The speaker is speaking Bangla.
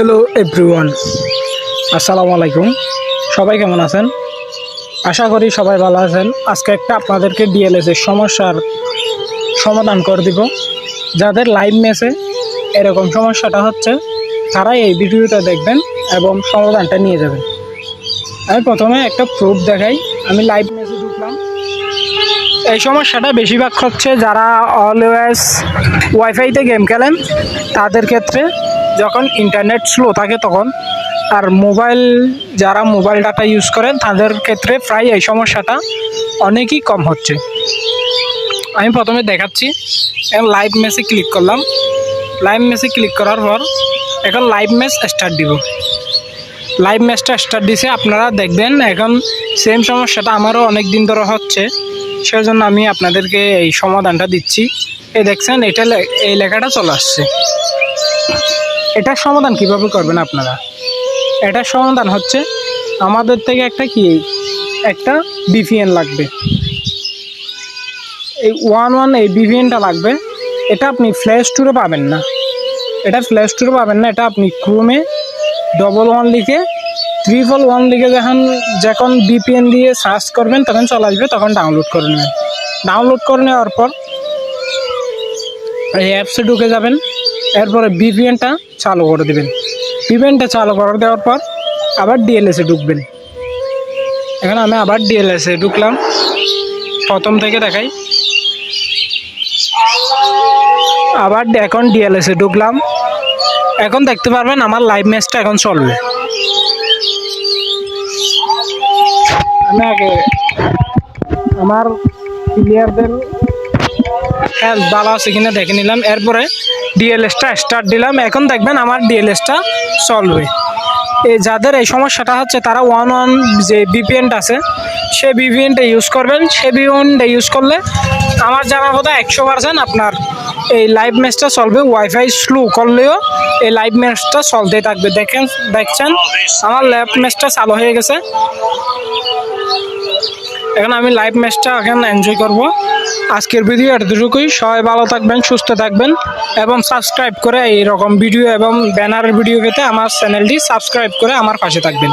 হ্যালো এভরিওয়ান আসসালামু আলাইকুম সবাই কেমন আছেন? আশা করি সবাই ভালো আছেন। আজকে একটা আপনাদেরকে ডিএলএস এর সমস্যার সমাধান করে দিব। যাদের লাইভ মেসে এরকম সমস্যাটা হচ্ছে তারা এই ভিডিওটা দেখবেন এবং সমাধানটা নিয়ে যাবেন। আমি প্রথমে একটা প্রুফ দেখাই। আমি লাইভ মেসে ঢুকলাম এই সমস্যাটা বেশিরভাগ হচ্ছে যারা অলওয়েজ ওয়াইফাইতে গেম খেলেন, তাদের ক্ষেত্রে যখন ইন্টারনেট স্লো থাকে তখন আর মোবাইল যারা মোবাইল ডাটা ইউজ করেন, তাদের ক্ষেত্রে প্রায় এই সমস্যাটা অনেকই কম হচ্ছে। আমি প্রথমে দেখাচ্ছি, এখন লাইভ মেসে ক্লিক করলাম। লাইভ মেসে ক্লিক করার পর এখন লাইভ ম্যাচ স্টার্ট দিব। লাইভ ম্যাচটা স্টার্ট দিছে, আপনারা দেখবেন এখন সেম সমস্যাটা আমারও অনেক দিন ধরে হচ্ছে। সেজন্য আমি আপনাদেরকে এই সমাধানটা দিচ্ছি। এই দেখছেন, এটা এই লেখাটা চলে আসছে। এটার সমাধান কীভাবে করবেন আপনারা? এটার সমাধান হচ্ছে আমাদের থেকে একটা কি, একটা বিপিএন লাগবে। এই ওয়ান ওয়ান এই বিপিএনটা লাগবে, এটা আপনি প্লে স্টোরে পাবেন না। এটা প্লে স্টোরে পাবেন না, এটা আপনি ক্রোমে ডবল ওয়ান লিখে ট্রিপল ওয়ান লিখে যখন যখন বিপিএন দিয়ে সার্চ করবেন, তখন চলে আসবে, তখন ডাউনলোড করে নেবেন। ডাউনলোড করে নেওয়ার পর এই অ্যাপসে ঢুকে যাবেন। এরপরে বিপিএনটা চালু করে দেবেন। বিপিএনটা চালু করে দেওয়ার পর আবার ডিএলএসে ঢুকবেন। এখানে আমি আবার ডিএলএসে ঢুকলাম। প্রথম থেকে দেখাই। আবার এখন ডিএলএসে ঢুকলাম। এখন দেখতে পারবেন আমার লাইভ ম্যাচটা এখন চলবে। আমি আগে আমার প্লেয়ারদের হেলথ ভালো আছে কিনা দেখে নিলাম। এরপরে ডিএলএসটা স্টার্ট দিলাম। এখন দেখবেন আমার ডিএলএসটা চলবে। এই যাদের এই সমস্যাটা হচ্ছে, তারা ওয়ান ওয়ান যে বিপিএনটা আছে সে বিপিএনটা ইউজ করবেন। সে বিপিএনটা ইউজ করলে আমার জানা কথা একশো পার্সেন্ট আপনার এই লাইভ ম্যাচটা চলবে। ওয়াইফাই স্লো করলেও এই লাইভ ম্যাচটা চলতেই থাকবে। দেখেন, দেখছেন? আমার লাইভ ম্যাচটা চালু হয়ে গেছে। এখন আমি লাইভ ম্যাচটা এখন এনজয় করব। আজকের ভিডিও এতটুকুই। সবাই ভালো থাকবেন, সুস্থ থাকবেন এবং সাবস্ক্রাইব করে এই রকম ভিডিও এবং ব্যানারের ভিডিও পেতে আমার চ্যানেলটি সাবস্ক্রাইব করে আমার পাশে থাকবেন।